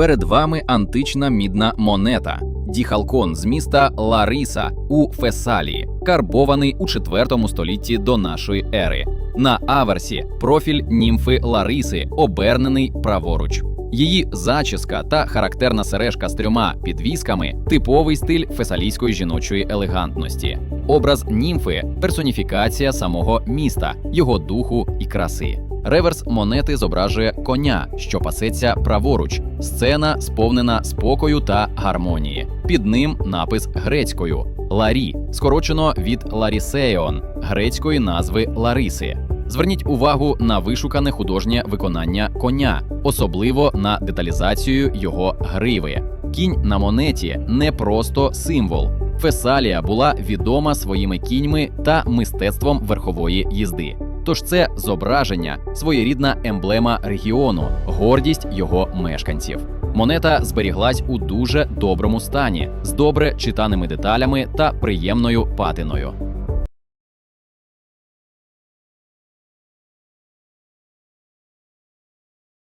Перед вами антична мідна монета. Діхалкон з міста Лариса у Фесалії, карбований у 4 столітті до нашої ери. На аверсі профіль німфи Лариси, обернений праворуч. Її зачіска та характерна сережка з трьома підвісками типовий стиль фесалійської жіночої елегантності. Образ німфи персоніфікація самого міста, його духу і краси. Реверс монети зображує коня, що пасеться праворуч. Сцена сповнена спокою та гармонії. Під ним напис грецькою Ларі, скорочено від Ларісеон, грецької назви Лариси. Зверніть увагу на вишукане художнє виконання коня, особливо на деталізацію його гриви. Кінь на монеті не просто символ. Фесалія була відома своїми кіньми та мистецтвом верхової їзди. Тож це зображення, своєрідна емблема регіону, гордість його мешканців. Монета зберіглась у дуже доброму стані, з добре читаними деталями та приємною патиною.